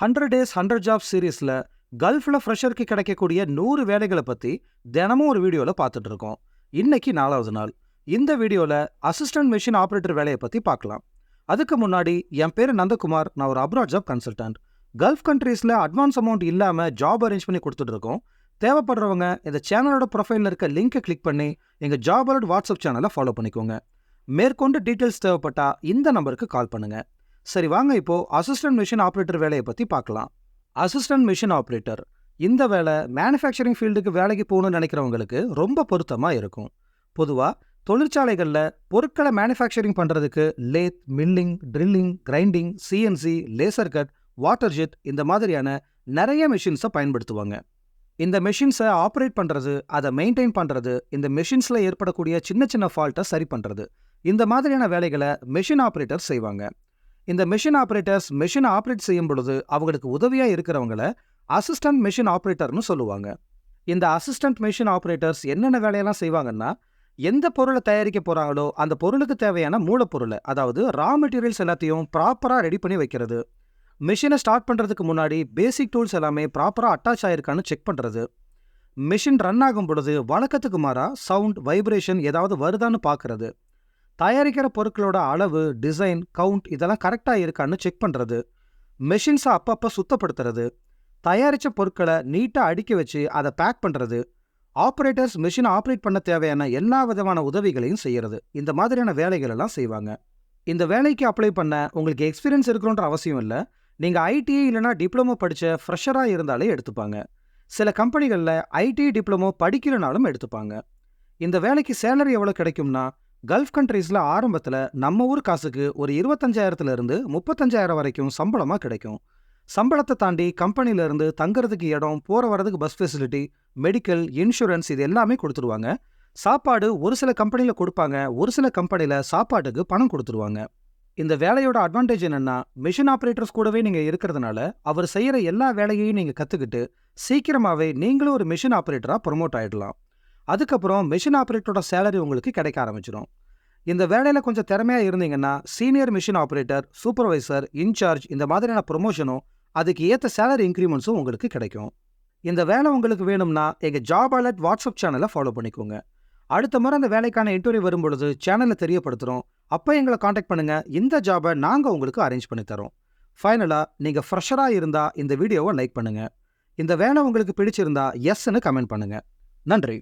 Hundred days hundred job சீரீஸில் கல்ஃபில் ஃப்ரெஷருக்கு கிடைக்கக்கூடிய நூறு வேலைகளை பற்றி தினமும் ஒரு வீடியோவில் பார்த்துட்டு இருக்கோம். இன்னைக்கு நாலாவது நாள். இந்த வீடியோவில் அசிஸ்டன்ட் மெஷின் ஆப்ரேட்டர் வேலையை பற்றி பார்க்கலாம். அதுக்கு முன்னாடி என் பேர் நந்தகுமார் நான் ஒரு அப்ராட் ஜாப் கன்சல்டன்ட் கல்ஃப் கண்ட்ரீஸில் அட்வான்ஸ் அமௌண்ட் இல்லாமல் ஜாப் அரேஞ்ச் பண்ணி கொடுத்துட்டு இருக்கோம். தேவைப்படுறவங்க இந்த சேனலோட ப்ரொஃபைலில் இருக்க லிங்கை கிளிக் பண்ணி எங்கள் ஜாப் அலர்ட் வாட்ஸ்அப் சேனலை ஃபாலோ பண்ணிக்கோங்க. மேற்கொண்டு டீட்டெயில்ஸ் தேவைப்பட்டா இந்த நம்பருக்கு கால் பண்ணுங்க. சரி வாங்க இப்போ அசிஸ்டன்ட் மிஷின் ஆப்ரேட்டர் வேலையை பற்றி பார்க்கலாம். அசிஸ்டன்ட் மிஷின் ஆப்ரேட்டர் இந்த வேலை மேனுஃபேக்சரிங் ஃபீல்டுக்கு வேலைக்கு போகணும்னு நினைக்கிறவங்களுக்கு ரொம்ப பொருத்தமாக இருக்கும். பொதுவாக தொழிற்சாலைகளில் பொருட்களை மேனுஃபேக்சரிங் பண்ணுறதுக்கு lathe milling drilling grinding CNC laser cut water jet இந்த மாதிரியான நிறைய மிஷின்ஸை பயன்படுத்துவாங்க. இந்த மெஷின்ஸை ஆப்ரேட் பண்ணுறது அதை மெயின்டைன் பண்ணுறது இந்த மெஷின்ஸில் ஏற்படக்கூடிய சின்ன சின்ன ஃபால்ட்டை சரி பண்ணுறது இந்த மாதிரியான வேலைகளை மெஷின் ஆப்ரேட்டர் செய்வாங்க. இந்த மெஷின் ஆப்ரேட்டர்ஸ் மெஷினை ஆப்ரேட் செய்யும் பொழுது அவங்களுக்கு உதவியாக இருக்கிறவங்கள அசிஸ்டன்ட் மெஷின் ஆப்ரேட்டர்னு சொல்லுவாங்க. இந்த அசிஸ்டன்ட் மெஷின் ஆப்ரேட்டர்ஸ் என்னென்ன வேலையெல்லாம் செய்வாங்கன்னா எந்த பொருளை தயாரிக்க போகிறாங்களோ அந்த பொருளுக்கு தேவையான மூலப்பொருளை அதாவது ரா மெட்டீரியல்ஸ் எல்லாத்தையும் ப்ராப்பராக ரெடி பண்ணி வைக்கிறது. மிஷினை ஸ்டார்ட் பண்ணுறதுக்கு முன்னாடி பேசிக் டூல்ஸ் எல்லாமே ப்ராப்பராக அட்டாச் ஆயிருக்கான்னு செக் பண்ணுறது மிஷின் ரன் ஆகும் பொழுது வழக்கத்துக்கு மாறாக சவுண்ட் வைப்ரேஷன் ஏதாவது வருதான்னு பார்க்குறது தயாரிக்கிற பொருட்களோட அளவு டிசைன் கவுண்ட் இதெல்லாம் கரெக்டாக இருக்கான்னு செக் பண்ணுறது மெஷின்ஸை அப்பப்போ சுத்தப்படுத்துறது. தயாரித்த பொருட்களை நீட்டாக அடுக்கி வச்சு அதை பேக் பண்ணுறது ஆப்ரேட்டர்ஸ் மிஷினை ஆப்ரேட் பண்ண தேவையான எல்லா விதமான உதவிகளையும் செய்யறது. இந்த மாதிரியான வேலைகள் எல்லாம் செய்வாங்க. இந்த வேலைக்கு அப்ளை பண்ண உங்களுக்கு எக்ஸ்பீரியன்ஸ் இருக்கணுன்ற அவசியம் இல்லை. நீங்கள் ஐடிஐ இல்லைனா டிப்ளமோ படித்த ஃப்ரெஷராக இருந்தாலே எடுத்துப்பாங்க. சில கம்பெனிகளில் ஐடிஐ டிப்ளமோ படிக்கலனாலும் எடுத்துப்பாங்க. இந்த வேலைக்கு சேலரி எவ்வளோ கிடைக்கும்னா கல்ஃப் கண்ட்ரீஸில் ஆரம்பத்தில் நம்ம ஊர் காசுக்கு ஒரு இருபத்தஞ்சாயிரத்துலேருந்து முப்பத்தஞ்சாயிரம் வரைக்கும் சம்பளமாக கிடைக்கும். சம்பளத்தை தாண்டி கம்பெனியிலேருந்து தங்குறதுக்கு இடம் போகிற வரதுக்கு பஸ் ஃபெசிலிட்டி மெடிக்கல் இன்சூரன்ஸ் இது எல்லாமே கொடுத்துருவாங்க சாப்பாடு ஒரு சில கம்பெனியில் கொடுப்பாங்க ஒரு சில கம்பெனியில் சாப்பாட்டுக்கு பணம் கொடுத்துருவாங்க இந்த வேலையோட அட்வான்டேஜ் என்னன்னா மிஷின் ஆப்ரேட்டர்ஸ் கூடவே நீங்கள் இருக்கிறதுனால அவர் செய்கிற எல்லா வேலையையும் நீங்கள் கற்றுக்கிட்டு சீக்கிரமாகவே நீங்களும் ஒரு மிஷின் ஆப்ரேட்டராக ப்ரொமோட் ஆகிடலாம் அதுக்கப்புறம் மிஷின் ஆப்ரேட்டரோட சேலரி உங்களுக்கு கிடைக்க ஆரம்பிச்சிடும். இந்த வேலையில் கொஞ்சம் திறமையாக இருந்தீங்கன்னா senior machine operator supervisor in charge இந்த மாதிரியான ப்ரொமோஷனும் அதுக்கு ஏற்ற சேலரி இன்க்ரிமெண்ட்ஸும் உங்களுக்கு கிடைக்கும். இந்த வேலை உங்களுக்கு வேணும்னா எங்கள் ஜாப் அலர்ட் வாட்ஸ்அப் சேனலை ஃபாலோ பண்ணிக்கோங்க. அடுத்த முறை அந்த வேலைக்கான இன்டர்வியூ வரும்பொழுது சேனலில் தெரியப்படுத்துகிறோம் அப்போ எங்களை காண்டாக்ட் பண்ணுங்கள் இந்த ஜாபை நாங்கள் உங்களுக்கு அரேஞ்ச் பண்ணி தரோம். ஃபைனலாக நீங்கள் ஃப்ரெஷராக இருந்தால் இந்த வீடியோவை லைக் பண்ணுங்கள் இந்த வேலை உங்களுக்கு பிடிச்சிருந்தா எஸ்ன்னு கமெண்ட் பண்ணுங்கள் நன்றி.